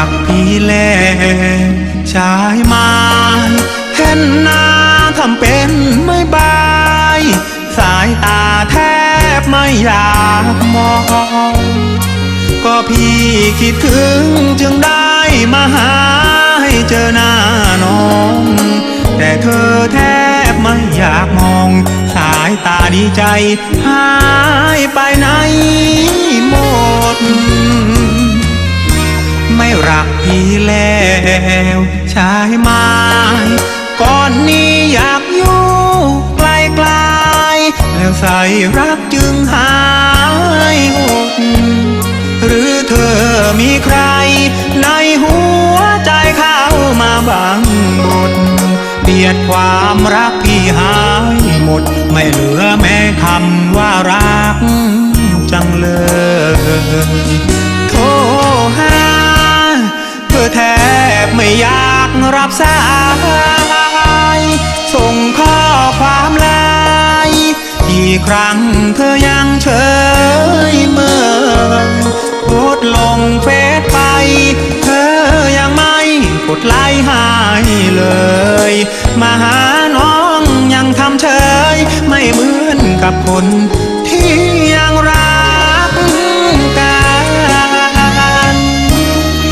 ากพี่แลชายไม้เห็นหน้าทำเป็นไม่บาย สายตาแทบไม่อยากมอง ก็พี่คิดถึงจึงได้มาหาให้เจอหน้าน้อง แต่เธอแทบไม่อยากมอง สายตาดีใจหายไปไหน รักพี่แล้วชายไม้ก่อนนี้อยากอยู่ไกลๆแล้วใส่รักจึงหายหดหรือเธอมีใคร ในหัวใจเข้ามาบังบดเบียดความรักพี่หายหมด ไม่เหลือแม้คำว่ารักจังเลยากรับสายส่งข้อความไลน์กี่ครั้งเธอยังเฉยเมื่อโพสลงเฟซไป เธอยังไม่กดไลค์ให้เลย มาหาน้องยังทำเฉย ไม่เหมือนกับคนที่ยังรักกัน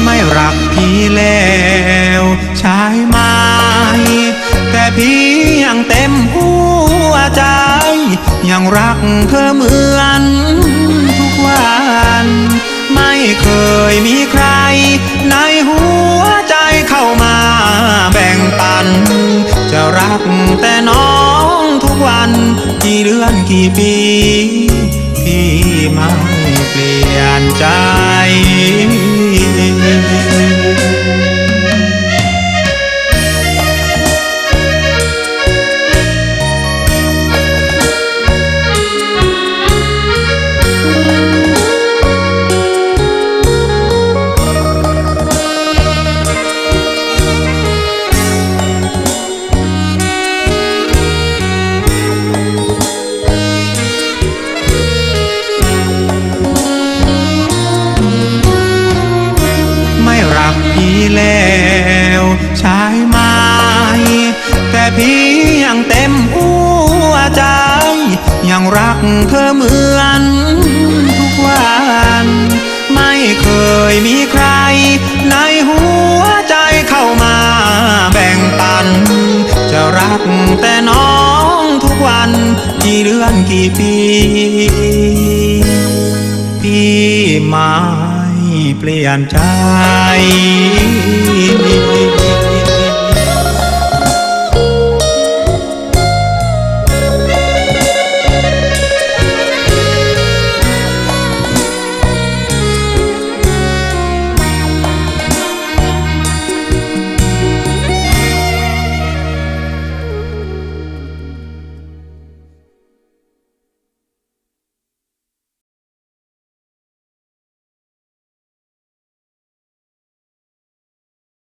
ไม่รักพี่แล้ว ยังรักเธอเหมือนทุกวัน ไม่เคยมีใคร ในหัวใจเข้ามาแบ่งปัน จะรักแต่น้องทุกวัน กี่เดือนกี่ปีพี่ไม่เปลี่ยนใจ กเธอเหมือนทุกวัน ไม่เคยมีใคร ในหัวใจเข้ามาแบ่งปัน จะรักแต่น้องทุกวัน กี่เดือนกี่ปีพี่ไม่เปลี่ยนใจ